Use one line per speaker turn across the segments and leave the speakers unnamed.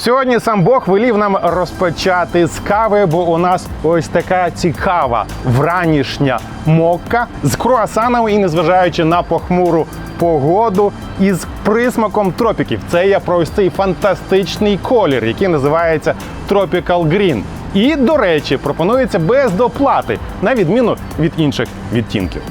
Сьогодні сам Бог велів нам розпочати з кави, бо у нас ось така цікава вранішня мокка з круасанами і незважаючи на похмуру погоду із присмаком тропіків. Це є про фантастичний колір, який називається Tropical Green. І, до речі, пропонується без доплати, на відміну від інших відтінків.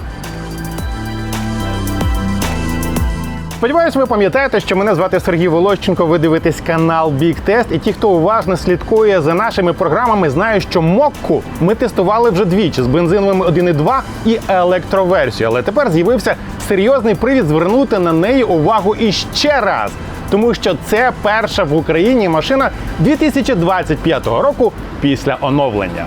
Сподіваюсь, ви пам'ятаєте, що мене звати Сергій Волощенко. Ви дивитесь канал Big Test. І ті, хто уважно слідкує за нашими програмами, знають, що мокку ми тестували вже двічі з бензиновими 1.2 і електроверсією. Але тепер з'явився серйозний привід звернути на неї увагу іще раз. Тому що це перша в Україні машина 2025 року після оновлення.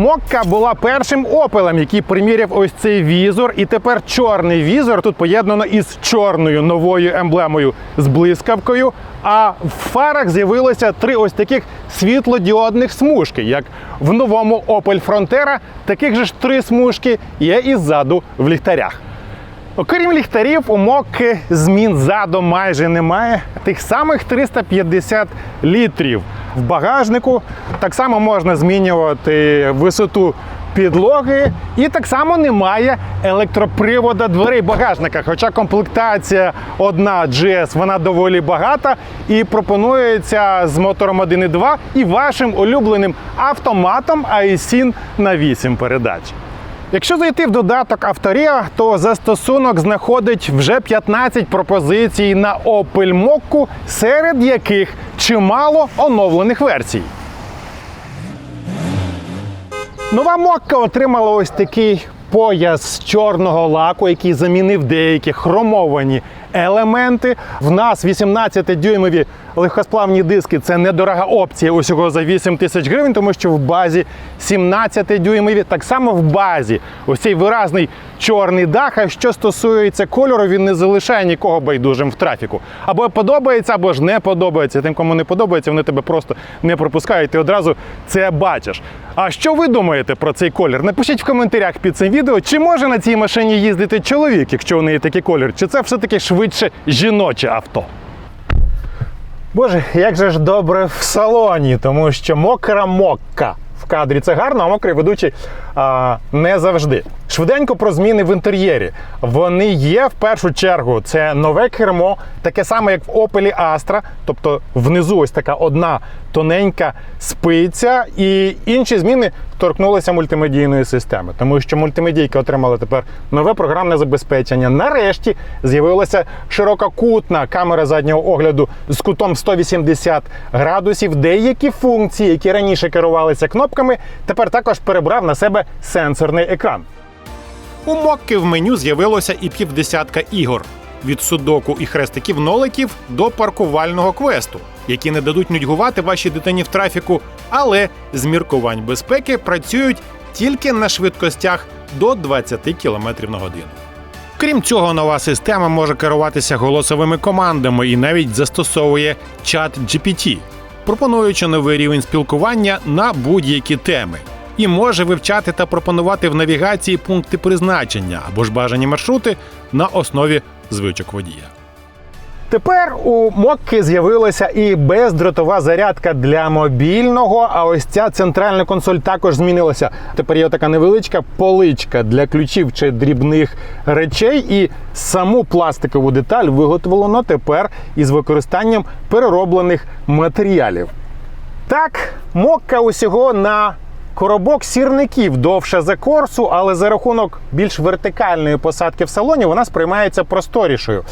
Мокка була першим опелем, який приміряв ось цей візор. І тепер чорний візор тут поєднано із чорною новою емблемою з блискавкою. А в фарах з'явилося три ось таких світлодіодних смужки, як в новому Opel Frontera. Таких же ж три смужки є і ззаду в ліхтарях. Окрім ліхтарів, у Мокки змін задом майже немає. Тих самих 350 літрів в багажнику. Так само можна змінювати висоту підлоги, і так само немає електропривода дверей багажника. Хоча комплектація одна GS, вона доволі багата і пропонується з мотором 1.2 і вашим улюбленим автоматом iSIN на 8 передач. Якщо зайти в додаток Авторія, то застосунок знаходить вже 15 пропозицій на Opel Mokku, серед яких чимало оновлених версій. Нова Мокка отримала ось такий пояс чорного лаку, який замінив деякі хромовані елементи. В нас 18-дюймові легкосплавні диски це недорога опція усього за 8 тисяч гривень, тому що в базі 17-дюймові, так само в базі ось цей виразний чорний дах. А що стосується кольору, він не залишає нікого байдужим в трафіку. Або подобається, або ж не подобається. Тим, кому не подобається, вони тебе просто не пропускають. Ти одразу це бачиш. А що ви думаєте про цей колір? Напишіть в коментарях під цим відео, чи може на цій машині їздити чоловік, якщо у неї такий колір, чи це все-таки швидше жіноче авто. Боже, як же ж добре в салоні, тому що мокра мокка в кадрі це гарно, а мокрий ведучий а, не завжди. Швиденько про зміни в інтер'єрі. Вони є в першу чергу. Це нове кермо, таке саме, як в Opel Astra, тобто внизу ось така одна тоненька спиця, і інші зміни торкнулися мультимедійної системи, тому що мультимедійки отримали тепер нове програмне забезпечення. Нарешті з'явилася ширококутна камера заднього огляду з кутом 180 градусів. Деякі функції, які раніше керувалися кнопками, тепер також перебрав на себе сенсорний екран. У Мокки в меню з'явилося і півдесятка ігор. Від судоку і хрестиків ноликів до паркувального квесту, які не дадуть нудьгувати вашій дитині в трафіку, але з міркувань безпеки працюють тільки на швидкостях до 20 км на годину. Крім цього, нова система може керуватися голосовими командами і навіть застосовує чат GPT, пропонуючи новий рівень спілкування на будь-які теми. І може вивчати та пропонувати в навігації пункти призначення або ж бажані маршрути на основі звичок водія. Тепер у Мокки з'явилася і бездротова зарядка для мобільного. А ось ця центральна консоль також змінилася. Тепер є така невеличка поличка для ключів чи дрібних речей, і саму пластикову деталь виготовлено тепер із використанням перероблених матеріалів. Так, Мокка усього на Коробок сірників довше за корсу, але за рахунок більш вертикальної посадки в салоні вона сприймається просторішою.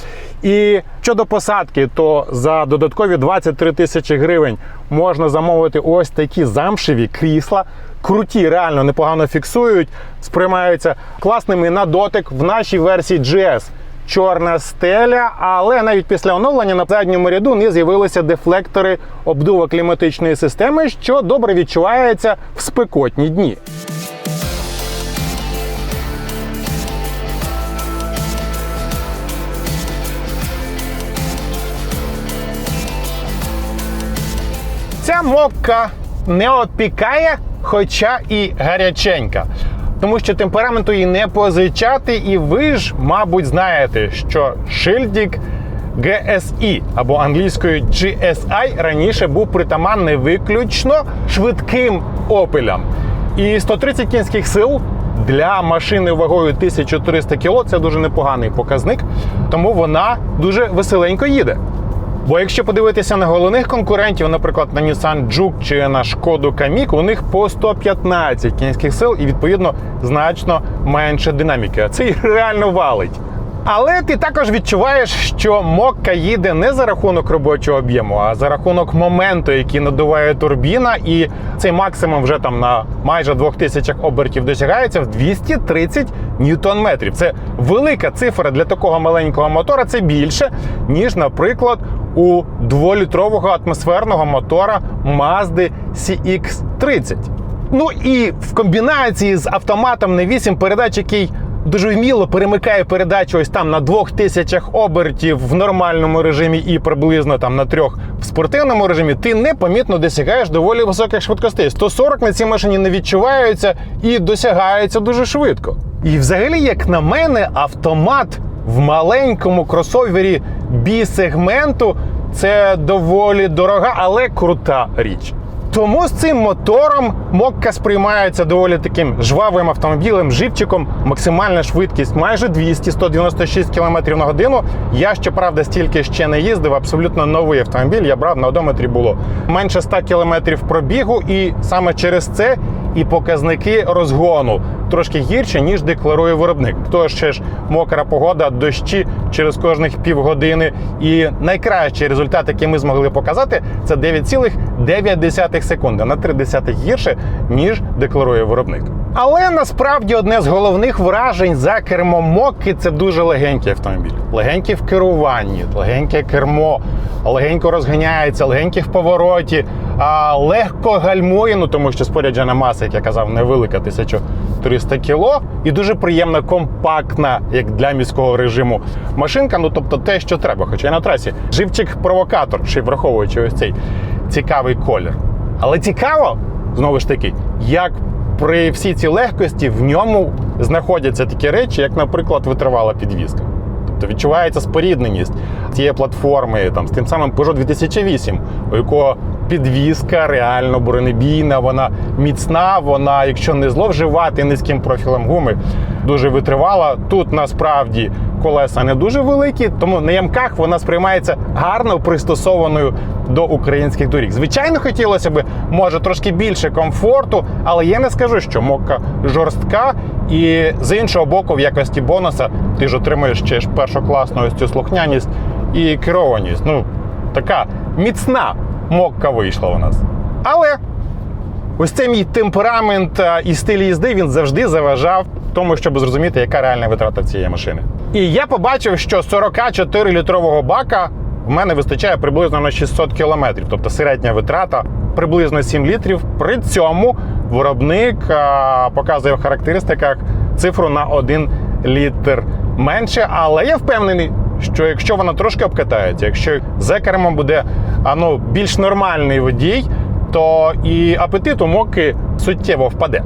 І щодо посадки, то за додаткові 23 тисячі гривень можна замовити ось такі замшеві крісла. Круті, реально непогано фіксують, сприймаються класними на дотик в нашій версії GS. Чорна стеля, але навіть після оновлення на задньому ряду не з'явилися дефлектори обдува кліматичної системи, що добре відчувається в спекотні дні. Ця мокка не опікає, хоча і гаряченька. Тому що темпераменту її не позичати, і ви ж, мабуть, знаєте, що шильдік GSI або англійською GSI раніше був притаманний виключно швидким опелям. І 130 кінських сил для машини вагою 1300 кг це дуже непоганий показник, тому вона дуже веселенько їде. Бо якщо подивитися на головних конкурентів, наприклад, на Nissan Juke чи на Шкоду Kamiq, у них по 115 кінських сил і відповідно значно менше динаміки. Це й реально валить. Але ти також відчуваєш, що мокка їде не за рахунок робочого об'єму, а за рахунок моменту, який надуває турбіна, і цей максимум вже там на майже 2000 обертів досягається в 230 ньютон-метрів. Це велика цифра для такого маленького мотора. Це більше, ніж, наприклад, у дволітрового атмосферного мотора Mazda CX-30. Ну і в комбінації з автоматом на 8 передач, який дуже вміло перемикає передачу ось там на 2000 обертів в нормальному режимі і приблизно там на трьох в спортивному режимі, ти непомітно досягаєш доволі високих швидкостей. 140 на цій машині не відчуваються і досягаються дуже швидко. І взагалі, як на мене, автомат в маленькому кросовері B-сегменту це доволі дорога, але крута річ. Тому з цим мотором Мокка сприймається доволі таким жвавим автомобілем, живчиком, максимальна швидкість майже 200-196 км на годину. Я щоправда стільки ще не їздив. Абсолютно новий автомобіль. Я брав на одометрі було менше 100 км пробігу, і саме через це і показники розгону трошки гірше, ніж декларує виробник. Тож ще ж мокра погода, дощі через кожних півгодини. І найкращий результат, який ми змогли показати, це 9,9 секунди на 3 десятих гірше, ніж декларує виробник. Але насправді одне з головних вражень за кермом Мокки це дуже легенький автомобіль. Легенький в керуванні, легеньке кермо, легенько розганяється, легенький в повороті, а легко гальмує, ну тому що споряджена маса, як я казав, невелика 1300 кіло, і дуже приємна, компактна, як для міського режиму машинка. Ну тобто те, що треба, хоча й на трасі. Живчик-провокатор, й враховуючи ось цей цікавий колір. Але цікаво, знову ж таки, як при всій цій легкості в ньому знаходяться такі речі, як, наприклад, витривала підвізка. Тобто відчувається спорідненість цієї платформи там, з тим самим Peugeot 2008, у якого підвізка реально бронебійна, вона міцна, вона, якщо не зловживати низьким профілем гуми, дуже витривала. Тут насправді колеса не дуже великі, тому на ямках вона сприймається гарно пристосованою до українських доріг. Звичайно, хотілося б, може, трошки більше комфорту, але я не скажу, що мокка жорстка. І з іншого боку, в якості бонуса ти ж отримуєш ще ж першокласну ось цю слухняність і керованість. Ну, така міцна мокка вийшла у нас. Але ось цей мій темперамент і стиль їзди він завжди заважав тому, щоб зрозуміти, яка реальна витрата цієї машини. І я побачив, що 44-літрового бака в мене вистачає приблизно на 600 кілометрів, тобто середня витрата приблизно 7 літрів. При цьому виробник а, показує в характеристиках цифру на 1 літр менше. Але я впевнений, що якщо вона трошки обкатається, якщо за кермом буде а, ну, більш нормальний водій, то і апетит у моки суттєво впаде.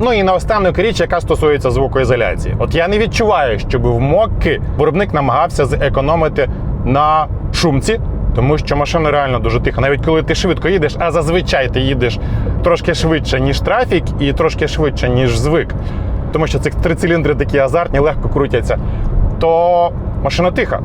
Ну і наостанок річ, яка стосується звукоізоляції. От я не відчуваю, щоб в Мокки виробник намагався зекономити на шумці, тому що машина реально дуже тиха. Навіть коли ти швидко їдеш, а зазвичай ти їдеш трошки швидше, ніж трафік, і трошки швидше, ніж звик. Тому що ці три циліндри такі азартні, легко крутяться, то машина тиха.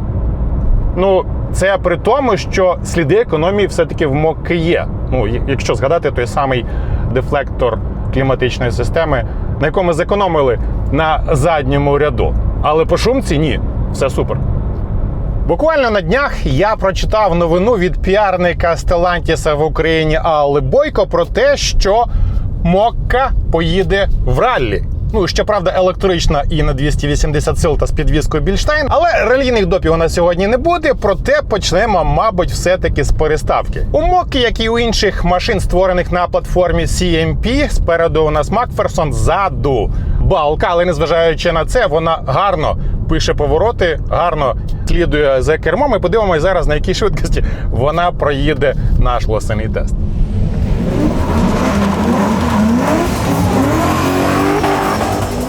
Ну, це при тому, що сліди економії все-таки в МОК є. Ну, якщо згадати той самий дефлектор кліматичної системи, на якому зекономили на задньому ряду. Але по шумці ні, все супер. Буквально на днях я прочитав новину від піарника Стелантіса в Україні Алли Бойко про те, що Мокка поїде в раллі. Ну, щоправда, електрична і на 280 сил та з підвіскою Більштайн. Але релійних допів у нас сьогодні не буде. Проте почнемо, мабуть, все-таки з переставки. У Моки, як і у інших машин, створених на платформі CMP, спереду у нас Макферсон, ззаду балка, але незважаючи на це, вона гарно пише повороти, гарно слідує за кермом. І подивимось зараз, на якій швидкості вона проїде наш власний тест.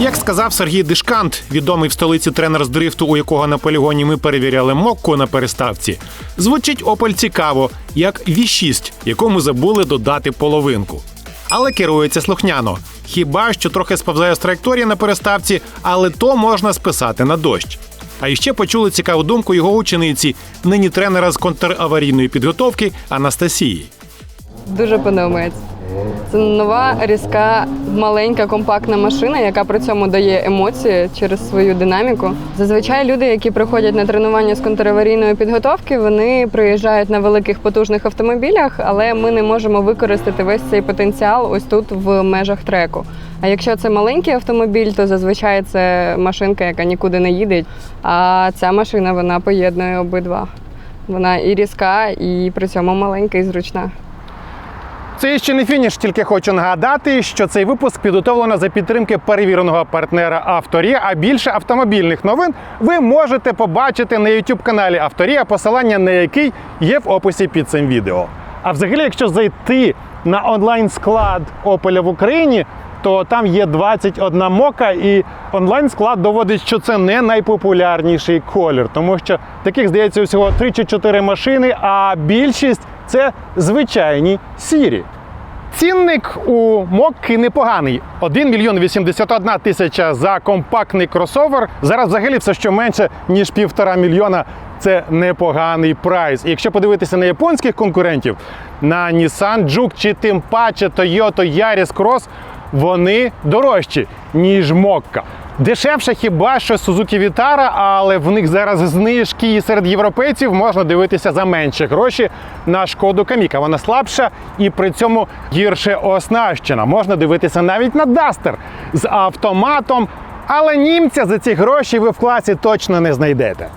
Як сказав Сергій Дишкант, відомий в столиці тренер з дрифту, у якого на полігоні ми перевіряли мокку на переставці, звучить Opel цікаво, як V6, якому забули додати половинку. Але керується слухняно. Хіба що трохи сповзає з траєкторії на переставці, але то можна списати на дощ. А іще почули цікаву думку його учениці, нині тренера з контраварійної підготовки Анастасії.
Дуже подобається. Це нова різка, маленька компактна машина, яка при цьому дає емоції через свою динаміку. Зазвичай люди, які приходять на тренування з контраварійної підготовки, вони приїжджають на великих потужних автомобілях, але ми не можемо використати весь цей потенціал ось тут в межах треку. А якщо це маленький автомобіль, то зазвичай це машинка, яка нікуди не їде. А ця машина вона поєднує обидва. Вона і різка, і при цьому маленька і зручна.
Це ще не фініш, тільки хочу нагадати, що цей випуск підготовлено за підтримки перевіреного партнера Авторія. А більше автомобільних новин ви можете побачити на youtube каналі Авторія, посилання на який є в описі під цим відео. А взагалі, якщо зайти на онлайн склад Opel в Україні, то там є 21 мока, і онлайн склад доводить, що це не найпопулярніший колір, тому що таких здається всього 3 чи 4 машини, а більшість це звичайні сірі. Цінник у Мокки непоганий. 1 мільйон 81 тисяча за компактний кросовер. Зараз взагалі все, що менше, ніж півтора мільйона, це непоганий прайс. І якщо подивитися на японських конкурентів, на Nissan Juke чи тим паче Toyota Yaris Cross, вони дорожчі, ніж Мокка. Дешевше хіба що Suzuki Vitara, але в них зараз знижки і серед європейців можна дивитися за менші гроші на шкоду Каміка. Вона слабша і при цьому гірше оснащена. Можна дивитися навіть на Duster з автоматом, але німця за ці гроші ви в класі точно не знайдете.